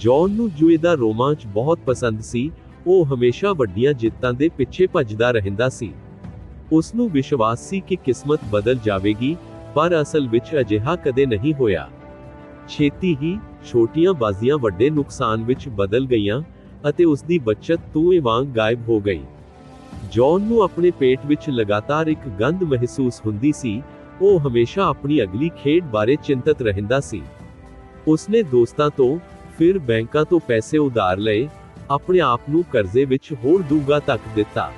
John ਨੂੰ ਜੂਏ ਦਾ ਰੋਮਾਂਚ ਬਹੁਤ ਪਸੰਦ ਸੀ, ਉਹ ਹਮੇਸ਼ਾ ਵੱਡੀਆਂ ਜਿੱਤਾਂ ਦੇ ਪਿੱਛੇ ਭੱਜਦਾ ਰਹਿੰਦਾ ਸੀ। ਉਸ ਨੂੰ ਵਿਸ਼ਵਾਸ ਸੀ ਕਿ ਕਿਸਮਤ ਬਦਲ ਜਾਵੇਗੀ, ਪਰ ਅਸਲ ਵਿੱਚ ਅਜਿਹਾ ਕਦੇ ਨਹੀਂ ਹੋਇਆ। ਛੇਤੀ ਹੀ ਛੋਟੀਆਂ ਬਾਜ਼ੀਆਂ ਵੱਡੇ ਨੁਕਸਾਨ ਵਿੱਚ ਬਦਲ ਗਈਆਂ ਅਤੇ ਉਸ ਦੀ ਬਚਤ ਧੂਏ ਵਾਂਗ ਗਾਇਬ ਹੋ ਗਈ। ਜੌਨ ਨੂੰ ਆਪਣੇ ਪੇਟ ਵਿੱਚ ਲਗਾਤਾਰ ਇੱਕ ਗੰਧ ਮਹਿਸੂਸ ਹੁੰਦੀ ਸੀ, ਉਹ ਹਮੇਸ਼ਾ ਆਪਣੀ ਅਗਲੀ ਖੇਡ ਬਾਰੇ ਚਿੰਤਤ ਰਹਿੰਦਾ ਸੀ। ਉਸਨੇ ਦੋਸਤਾਂ ਤੋਂ ਫਿਰ ਬੈਂਕਾਂ ਤੋਂ ਪੈਸੇ ਉਧਾਰ ਲਏ, ਆਪਣੇ ਆਪ ਨੂੰ ਕਰਜ਼ੇ ਵਿੱਚ ਹੋਰ ਡੂੰਘਾ ਤੱਕ ਦਿੱਤਾ।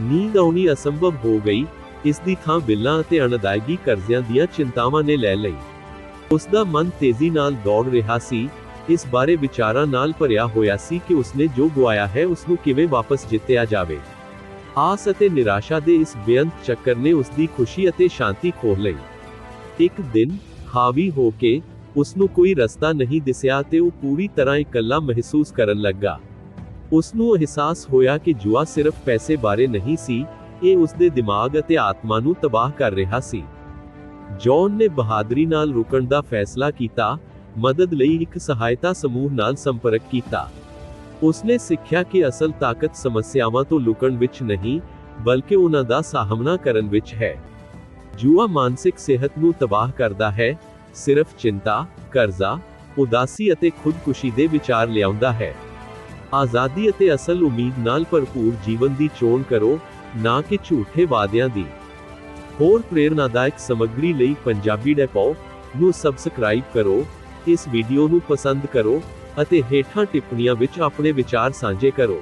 ਨੀਂਦ ਆਉਣੀ ਅਸੰਭਵ ਹੋ ਗਈ, ਇਸ ਦੀ ਥਾਂ ਬਿੱਲਾਂ ਅਤੇ ਅਣਅਦਾਇਗੀ ਕਰਜ਼ਿਆਂ ਦੀਆਂ ਚਿੰਤਾਵਾਂ ਨੇ ਲੈ ਲਈ। ਉਸ ਦਾ ਮਨ ਤੇਜ਼ੀ ਨਾਲ ਦੌੜ ਰਿਹਾ ਸੀ, ਇਸ ਬਾਰੇ ਵਿਚਾਰਾਂ ਨਾਲ ਭਰਿਆ ਹੋਇਆ ਸੀ ਕਿ ਉਸਨੇ ਜੋ ਗਵਾਇਆ ਹੈ ਉਸ ਨੂੰ ਕਿਵੇਂ ਵਾਪਸ ਜਿੱਤਿਆ ਜਾਵੇ। ਆਸ ਅਤੇ ਨਿਰਾਸ਼ਾ ਦੇ ਇਸ ਬੇਅੰਤ ਚੱਕਰ ਨੇ ਉਸ ਦੀ ਖੁਸ਼ੀ ਅਤੇ ਸ਼ਾਂਤੀ ਖੋਹ ਲਈ। ਇੱਕ ਦਿਨ, ਹਾਵੀ ਹੋ ਕੇ ਉਸ ਨੂੰ ਕੋਈ ਰਸਤਾ ਨਹੀਂ ਦਿਸਿਆ ਤੇ ਉਹ ਪੂਰੀ ਤਰ੍ਹਾਂ ਇਕੱਲਾ ਮਹਿਸੂਸ ਕਰਨ ਲੱਗਾ। ਉਸ ਨੂੰ ਅਹਿਸਾਸ ਹੋਇਆ ਕਿ ਜੂਆ ਸਿਰਫ ਪੈਸੇ ਬਾਰੇ ਨਹੀਂ ਸੀ, ਇਹ ਉਸ ਦੇ ਦਿਮਾਗ ਅਤੇ ਆਤਮਾ ਨੂੰ ਤਬਾਹ ਕਰ ਰਿਹਾ ਸੀ। ਜੌਨ ਨੇ ਬਹਾਦਰੀ ਨਾਲ ਰੁਕਣ ਦਾ ਫੈਸਲਾ ਕੀਤਾ, ਮਦਦ ਲਈ ਇੱਕ ਸਹਾਇਤਾ ਸਮੂਹ ਨਾਲ ਸੰਪਰਕ ਕੀਤਾ। ਉਸਨੇ ਸਿੱਖਿਆ ਕਿ ਅਸਲ ਤਾਕਤ ਸਮੱਸਿਆਵਾਂ ਤੋਂ ਲੁਕਣ ਵਿੱਚ ਨਹੀਂ, ਬਲਕਿ ਉਹਨਾਂ ਦਾ ਸਾਹਮਣਾ ਕਰਨ ਵਿੱਚ ਹੈ। ਜੂਆ ਮਾਨਸਿਕ ਸਿਹਤ ਨੂੰ ਤਬਾਹ ਕਰਦਾ ਹੈ ਸਿਰਫ ਚਿੰਤਾ, ਕਰਜ਼ਾ, ਉਦਾਸੀ ਅਤੇ ਖੁਦਕੁਸ਼ੀ ਦੇ ਵਿਚਾਰ ਲਿਆਉਂਦਾ ਹੈ। ਆਜ਼ਾਦੀ ਅਤੇ ਅਸਲ ਉਮੀਦ ਨਾਲ ਭਰਪੂਰ ਜੀਵਨ ਦੀ ਚੋਣ ਕਰੋ, ਨਾ ਕਿ ਝੂਠੇ ਵਾਅਦਿਆਂ ਦੀ। ਹੋਰ ਪ੍ਰੇਰਨਾਦਾਇਕ ਸਮੱਗਰੀ ਲਈ ਪੰਜਾਬੀ ਡੈਪੋ ਨੂੰ ਸਬਸਕ੍ਰਾਈਬ ਕਰੋ, ਇਸ ਵੀਡੀਓ ਨੂੰ ਪਸੰਦ ਕਰੋ ਅਤੇ ਹੇਠਾਂ ਟਿੱਪਣੀਆਂ ਵਿੱਚ ਆਪਣੇ ਵਿਚਾਰ ਸਾਂਝੇ ਕਰੋ।